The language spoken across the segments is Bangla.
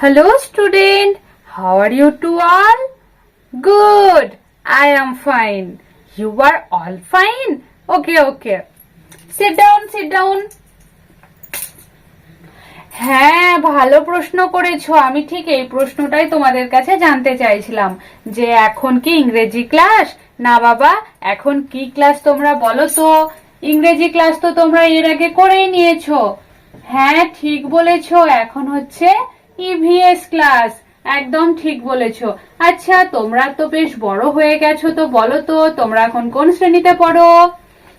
Hello, student. How are you two all? Good. I am fine. You are all fine? Okay, okay. Sit down, sit down. হ্যাঁ ভালো প্রশ্ন করেছ আমি ঠিক এই প্রশ্নটাই তোমাদের কাছে জানতে চাইছিলাম যে এখন কি ইংরেজি ক্লাস না বাবা এখন কি ক্লাস তোমরা বলো তো ইংরেজি ক্লাস তো তোমরা এর আগে করেই নিয়েছো হ্যাঁ ঠিক বলেছ এখন হচ্ছে ইভিএস ক্লাস একদম ঠিক বলেছ। আচ্ছা তোমরা তো বেশ বড় হয়ে গেছো তো বলো তো, তোমরা এখন কোন শ্রেণীতে পড়ো?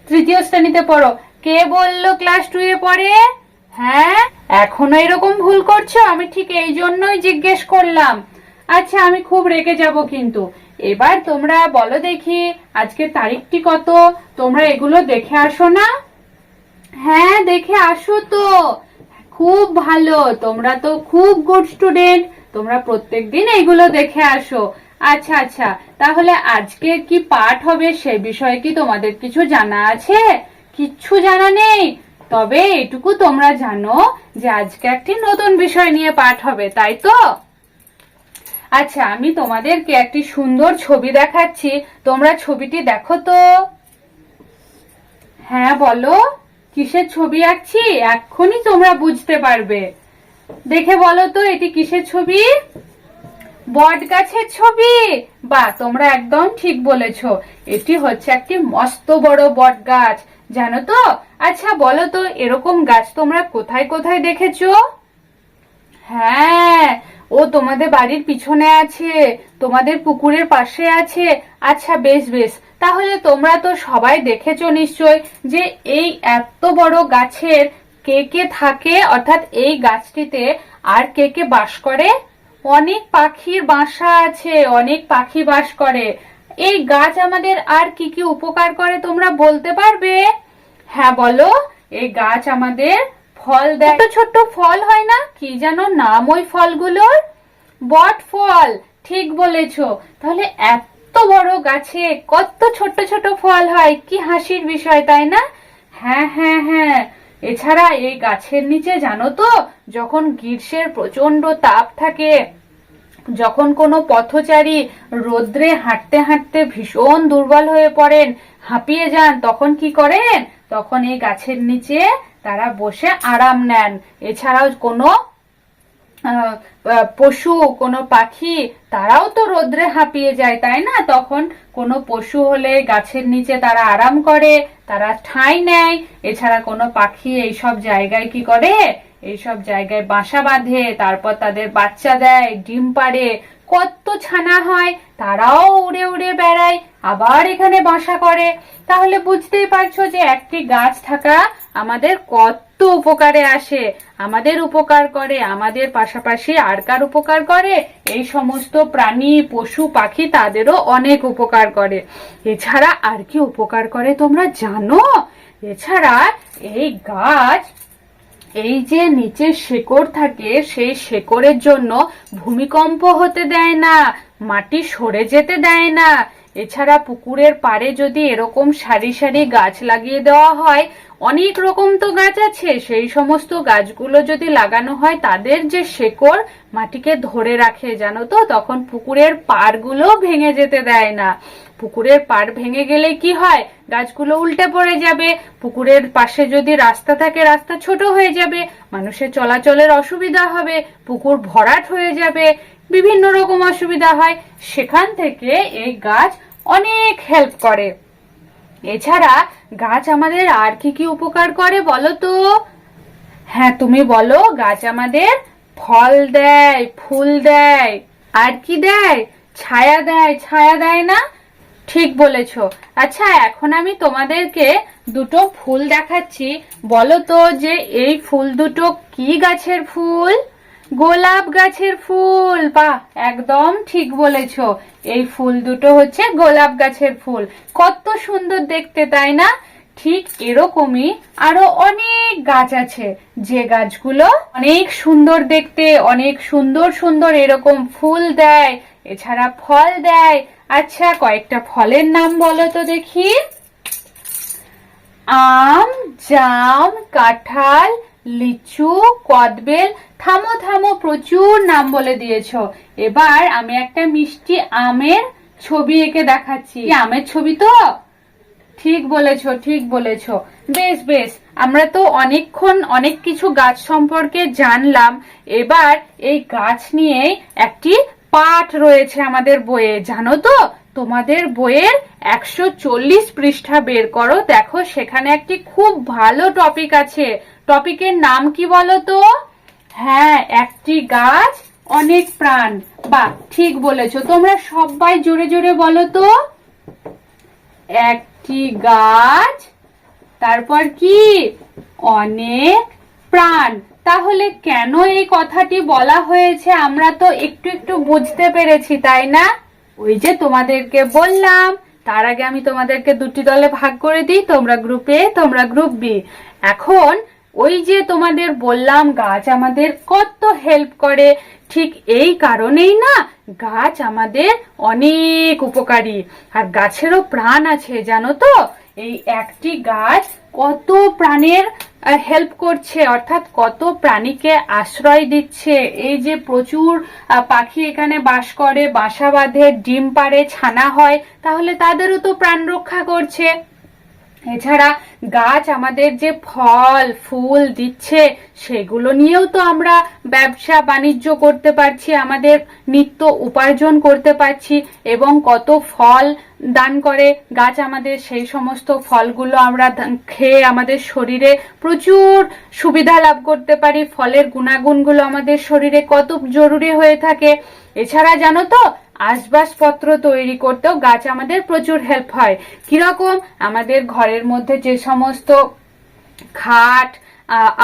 তৃতীয় শ্রেণীতে পড়ো। কে বলল ক্লাস টু এ পড়ে হ্যাঁ এখনও এরকম ভুল করছ? আমি ঠিক এই জন্যই জিজ্ঞেস করলাম। আচ্ছা আমি খুব রেগে যাব কিন্তু। এবার তোমরা বলো দেখি আজকে তারিখটি কত? তোমরা এগুলো দেখে আসো না? হ্যাঁ দেখে আসো তো। খুব ভালো। তোমরা তো খুব গুড স্টুডেন্ট তোমরা প্রত্যেকদিন এগুলো দেখে আসো। আচ্ছা আচ্ছা তাহলে আজকে কি পাঠ হবে সে বিষয়ে কি তোমাদের কিছু জানা আছে? কিচ্ছু জানা নেই। তবে এটুকু তোমরা জানো যে আজকে একটি নতুন বিষয় নিয়ে পাঠ হবে, তাই তো? আচ্ছা আমি তোমাদেরকে একটি সুন্দর ছবি দেখাচ্ছি। তোমরা ছবিটি দেখো তো? হ্যাঁ বলো। কিসের ছবি আঁকছি? এক্ষুনি তোমরা বুঝতে পারবে। দেখে বলো তো, এটি কিসের ছবি? বট গাছের ছবি! বা, তোমরা একদম ঠিক বলেছ। এটি হচ্ছে একটি মস্ত বড় বট গাছ জানো তো? আচ্ছা বলো তো, এরকম গাছ তোমরা কোথায় কোথায় দেখেছ? হ্যাঁ ও তোমাদের বাড়ির পিছনে আছে, তোমাদের পুকুরের পাশে আছে। আচ্ছা বেশ বেশ। তাহলে তোমরা তো সবাই দেখেছ নিশ্চয় যে এই এত বড় গাছের কে কে থাকে? অর্থাৎ এই গাছটিতে আর কে কে বাস করে? অনেক পাখির বাসা আছে, অনেক পাখি বাস করে। এই গাছ আমাদের আর কি কি উপকার করে তোমরা বলতে পারবে? হ্যাঁ বলো। এই গাছ আমাদের ফল দেয় ছোট্ট ফল হয় না? কি যেন নাম ওই ফলগুলোর? বট ফল, ঠিক বলেছ। তাহলে এত বড় গাছে কত ছোট ছোট ফল হয়? কি হাসির বিষয়, তাই না? হ্যাঁ হ্যাঁ হ্যাঁ। এছাড়া এই গাছের নিচে জানো তো, যখন গ্রীষ্মের প্রচণ্ড তাপ থাকে, যখন কোনো পথচারী রোদ্রে হাঁটতে হাঁটতে ভীষণ দুর্বল হয়ে পড়েন, হাঁপিয়ে যান, তখন কি করেন? তখন এই গাছের নিচে তারা বসে আরাম নেন। এছাড়াও কোনো পশু, কোনো পাখি, তারাও তো রোদ্রে হাঁপিয়ে যায়, তাই না? তখন কোনো পশু হলে গাছের নিচে তারা আরাম করে, তারা ঠাঁই নেয়। এছাড়া কোনো পাখি এইসব জায়গায় কি করে? এইসব জায়গায় বাসা বাঁধে, তারপর তাদের বাচ্চা দেয়, ডিম পাড়ে। কত ছানা হয়, তারাও উড়ে উড়ে বেড়ায়। আবার এখানে বাসা করে। তাহলে বুঝতেই পারছ যে একটি গাছ থাকা আমাদের কত উপকারে আসে। আমাদের উপকার করে, আমাদের পাশাপাশি আর কার উপকার করে? এই সমস্ত প্রাণী, পশু, পাখি তাদেরও অনেক উপকার করে। এছাড়া আর কি উপকার করে তোমরা জানো? এছাড়া এই গাছ, এই যে নিচে শেকড় থাকে, সেই শেকড়ের জন্য ভূমিকম্প হতে দেয় না, মাটি সরে যেতে দেয় না। এছাড়া পুকুরের পাড়ে যদি এরকম সারি সারি গাছ লাগিয়ে দেওয়া হয়, অনেক রকম তো গাছ আছে, সেই সমস্ত গাছগুলো যদি লাগানো হয়, তাদের যে শেকড় মাটিকে ধরে রাখে, জানো তো? তখন পুকুরের পাড়গুলো ভেঙে যেতে দেয় না। পুকুরের পাড় ভেঙে গেলে কি হয়? গাছগুলো উল্টে পড়ে যাবে। পুকুরের পাশে যদি রাস্তা থাকে, রাস্তা ছোট হয়ে যাবে। মানুষের চলাচলের অসুবিধা হবে। পুকুর ভরাট হয়ে যাবে। বিভিন্ন রকম অসুবিধা হয়, সেখান থেকে এই গাছ অনেক হেল্প করে। এছাড়া গাছ আমাদের আর কি কি উপকার করে বলো তো? হ্যাঁ তুমি বলো, গাছ আমাদের ফল দেয়, ফুল দেয়, আর কি দেয়? ছায়া দেয় ছায়া দেয় না? ঠিক বলেছ। আচ্ছা এখন আমি তোমাদেরকে দুটো ফুল দেখাচ্ছি। বলো তো যে এই ফুল দুটো কি গাছের ফুল? গোলাপ গাছের ফুল। বাহ একদম ঠিক বলেছ। এই ফুল দুটো হচ্ছে গোলাপ গাছের ফুল। কত সুন্দর দেখতে, তাই না? ঠিক এরকমই আরও অনেক গাছ আছে। যে গাছগুলো অনেক সুন্দর দেখতে, অনেক সুন্দর সুন্দর এরকম ফুল দেয়, এছাড়া ফল দেয়। আচ্ছা কয়েকটা ফলের নাম বলো তো দেখি। আম, জাম, কাঁঠাল লিচু কদবেল থামো থামো, প্রচুর নাম বলে দিয়েছ। এবার আমি একটা মিষ্টি আমের ছবি এঁকে দেখাচ্ছি। আমের ছবি তো? ঠিক বলেছ ঠিক বলেছ। বেশ বেশ, আমরা তো অনেকক্ষণ অনেক কিছু গাছ সম্পর্কে জানলাম। এবার এই গাছ নিয়ে একটি পাঠ রয়েছে আমাদের বইয়ে, জানো তো? তোমাদের বইয়ের একশো চল্লিশ পৃষ্ঠা বের করো। দেখো, সেখানে একটি খুব ভালো টপিক আছে। টপিকের নাম কি বলো তো হ্যাঁ একটি গাছ, অনেক প্রাণ। বা ঠিক বলেছ। তোমরা সবাই জোরে জোরে বলো তো। একটি গাছ, তারপর কি? অনেক প্রাণ। তাহলে কেন এই কথাটি বলা হয়েছে? আমরা তো একটু একটু বুঝতে পেরেছি, তাই না? ওই যে তোমাদেরকে বললাম, তার আগে আমি তোমাদেরকে দুটি দলে ভাগ করে দিই, তোমরা গ্রুপ এ তোমরা গ্রুপ বি এখন ওই যে তোমাদের বললাম, গাছ আমাদের কত হেল্প করে, ঠিক এই কারণেই না গাছ আমাদের অনেক উপকারী। আর গাছেরও প্রাণ আছে, জানো তো? এই একটি গাছ কত প্রাণের হেল্প করছে, অর্থাৎ কত প্রাণীকে আশ্রয় দিচ্ছে। এই যে প্রচুর পাখি এখানে বাস করে, বাসা বাঁধে, ডিম পাড়ে, ছানা হয়, তাহলে তাদেরও তো প্রাণ রক্ষা করছে। এছাড়া গাছ আমাদের যে ফল, ফুল দিচ্ছে, সেগুলো নিয়েও তো আমরা ব্যবসা বাণিজ্য করতে পারছি, আমাদের নিত্য উপার্জন করতে পারছি এবং কত ফল দান করে গাছ আমাদের, সেই সমস্ত ফলগুলো আমরা খেয়ে আমাদের শরীরে প্রচুর সুবিধা লাভ করতে পারি, ফলের গুণাগুণগুলো আমাদের শরীরে কত জরুরি হয়ে থাকে। এছাড়া জানো তো আসবাবপত্র তৈরি করতেও গাছ আমাদের প্রচুর হেল্প হয়। কীরকম? আমাদের ঘরের মধ্যে যে সমস্ত খাট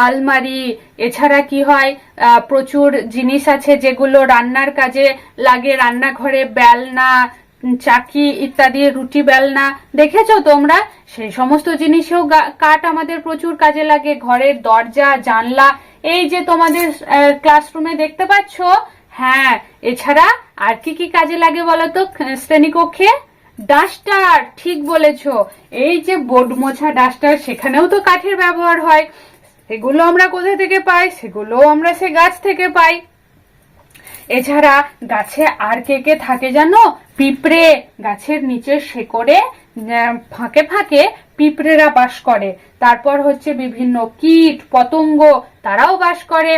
আলমারি, এছাড়া কি হয়? প্রচুর জিনিস আছে যেগুলো রান্নার কাজে লাগে। রান্নাঘরে বেলনা, চাকি ইত্যাদি, রুটি বেলনা। দেখেছ তোমরা? সেই সমস্ত জিনিসেও কাঠ আমাদের প্রচুর কাজে লাগে। ঘরের দরজা, জানলা, এই যে তোমাদের ক্লাসরুমে দেখতে পাচ্ছো? হ্যাঁ এছাড়া আর কি কি কাজে লাগে বলতো? শ্রেণীকক্ষে? ডাস্টার, ঠিক বলেছ। এই যে বোর্ড মোছা ডাস্টার, সেখানেও তো কাঠের ব্যবহার হয়। সেগুলো আমরা কোথা থেকে পাই? সেগুলো আমরা সে গাছ থেকে পাই। এছাড়া গাছে আর কে কে থাকে জানো? পিঁপড়ে। গাছের নিচে শেকড়ে ফাঁকে ফাঁকে পিঁপড়েরা বাস করে। তারপর হচ্ছে বিভিন্ন কীট, পতঙ্গ, তারাও বাস করে।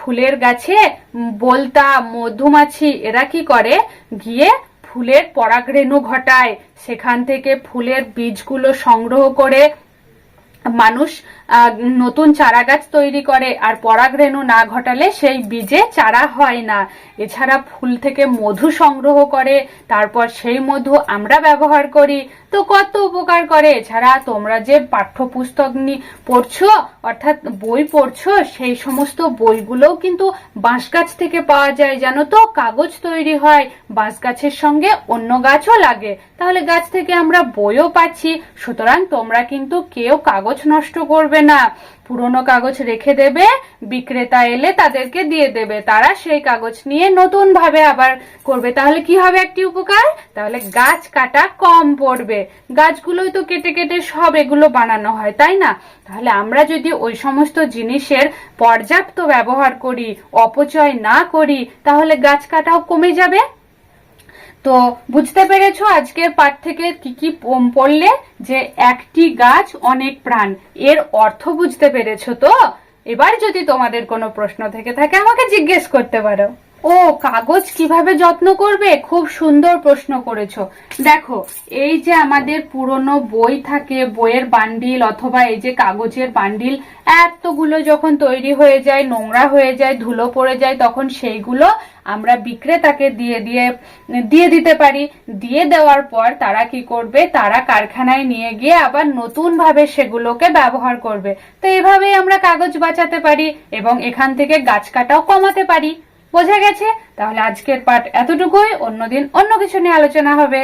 ফুলের গাছে বলতা, মধুমাছি, এরা কি করে? গিয়ে ফুলের পরাগরেণু ঘটায়। সেখান থেকে ফুলের বীজগুলো সংগ্রহ করে মানুষ নতুন চারা গাছ তৈরি করে আর পরাগরেণু না ঘটালে সেই বীজে চারা হয় না। এছাড়া ফুল থেকে মধু সংগ্রহ করে, তারপর সেই মধু আমরা ব্যবহার করি। তো কত উপকার করে। এছাড়া তোমরা যে পাঠ্যপুস্তক নিয়ে পড়ছো, অর্থাৎ বই পড়ছো, সেই সমস্ত বইগুলোও কিন্তু বাঁশ গাছ থেকে পাওয়া যায়, জানো তো? কাগজ তৈরি হয়, বাঁশ গাছের সঙ্গে অন্য গাছও লাগে। তাহলে গাছ থেকে আমরা বইও পাচ্ছি। সুতরাং তোমরা কিন্তু কেউ কাগজ নষ্ট করবে না, পুরনো কাগজ রেখে দেবে, বিক্রেতা এলে তাদেরকে দিয়ে দেবে। তারা সেই কাগজ নিয়ে নতুন ভাবে আবার করবে। তাহলে কি হবে একটি উপকার? তাহলে গাছ কাটা কম পড়বে। গাছগুলোই তো কেটে কেটে সব এগুলো বানানো হয়, তাই না? তাহলে আমরা যদি ওই সমস্ত জিনিসের পর্যাপ্ত ব্যবহার করি, অপচয় না করি, তাহলে গাছ কাটাও কমে যাবে? তো বুঝতে পেরেছ আজকের পাঠ থেকে কি কি পড়লে যে একটি গাছ অনেক প্রাণ? এর অর্থ বুঝতে পেরেছ তো? এবার যদি তোমাদের কোনো প্রশ্ন থেকে থাকে, আমাকে জিজ্ঞেস করতে পারো। ও, কাগজ কীভাবে যত্ন করবে? খুব সুন্দর প্রশ্ন করেছ। দেখো, এই যে আমাদের পুরনো বই থাকে, বইয়ের বান্ডিল অথবা এই যে কাগজের বান্ডিল, এতগুলো যখন তৈরি হয়ে যায়, নোংরা হয়ে যায়, ধুলো পড়ে যায়, তখন সেইগুলো আমরা বিক্রেতাকে দিয়ে দিয়ে দিয়ে দিতে পারি। দিয়ে দেওয়ার পর তারা কি করবে? তারা কারখানায় নিয়ে গিয়ে আবার নতুন ভাবে সেগুলোকে ব্যবহার করবে। তো এভাবেই আমরা কাগজ বাঁচাতে পারি এবং এখান থেকে গাছ কাটাও কমাতে পারি। বোঝা গেছে তাহলে আজকের পাঠ এতটুকুই। অন্যদিন অন্য কিছু নিয়ে আলোচনা হবে।